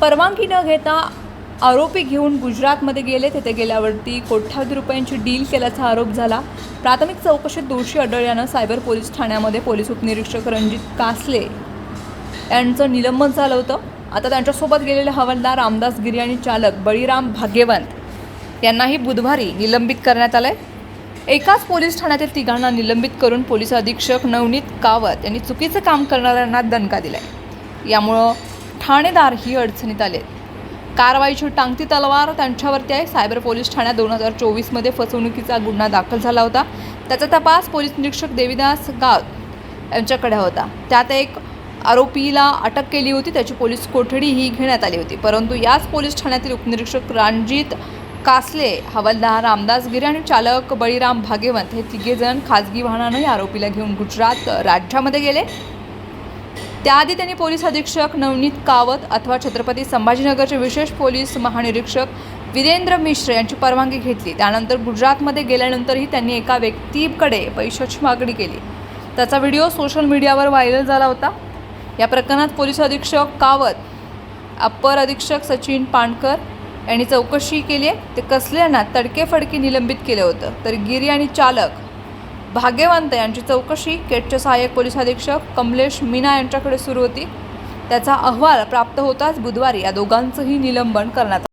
परवानगी न घेता आरोपी घेऊन गुजरातमध्ये गेले. तिथे गेल्यावरती कोट्यावधी रुपयांची डील केल्याचा आरोप झाला. प्राथमिक चौकशीत दोषी आढळल्यानं सायबर पोलीस ठाण्यामध्ये पोलीस उपनिरीक्षक रणजित कासले यांचं निलंबन झालं होतं. आता त्यांच्यासोबत गेलेले हवालदार रामदास गिरी आणि चालक बळीराम भाग्यवंत यांनाही बुधवारी निलंबित करण्यात आलं आहे एकाच पोलीस ठाण्यातील तिघांना निलंबित करून पोलीस अधीक्षक नवनीत कावत यांनी चुकीचं काम करणाऱ्यांना दणका दिला आहे यामुळं ठाणेदारही अडचणीत आले. कारवाईची टांगती तलवार त्यांच्यावरती आहे. सायबर पोलीस ठाण्यात दोन हजार चोवीसमध्ये फसवणुकीचा गुन्हा दाखल झाला होता. त्याचा तपास पोलीस निरीक्षक देविदास गाव यांच्याकडे होता. त्यात एक आरोपीला अटक केली होती. त्याची पोलीस कोठडीही घेण्यात आली होती. परंतु याच पोलीस ठाण्यातील उपनिरीक्षक रणजित कासले हवालदार रामदास गिरे आणि चालक बळीराम भागेवंत हे तिघेजण खाजगी वाहनानं या आरोपीला घेऊन गुजरात राज्यामध्ये गेले. त्याआधी त्यांनी पोलीस अधीक्षक नवनीत कावत अथवा छत्रपती संभाजीनगरचे विशेष पोलीस महानिरीक्षक वीरेंद्र मिश्र यांची परवानगी घेतली. त्यानंतर गुजरातमध्ये गेल्यानंतरही त्यांनी एका व्यक्तीकडे पैशाची मागणी केली. त्याचा व्हिडिओ सोशल मीडियावर व्हायरल झाला होता. या प्रकरणात पोलीस अधीक्षक कावत अप्पर अधीक्षक सचिन पाणकर यांनी चौकशी केली आहे. ते कसल्यांना तडकेफडके निलंबित केलं होतं. तर गिरी आणि चालक भाग्यवंत यांची चौकशी केटचे सहाय्यक पोलीस अधीक्षक कमलेश मीना यांच्याकडे सुरू होती. त्याचा अहवाल प्राप्त होताच बुधवारी या दोघांचंही निलंबन करण्यात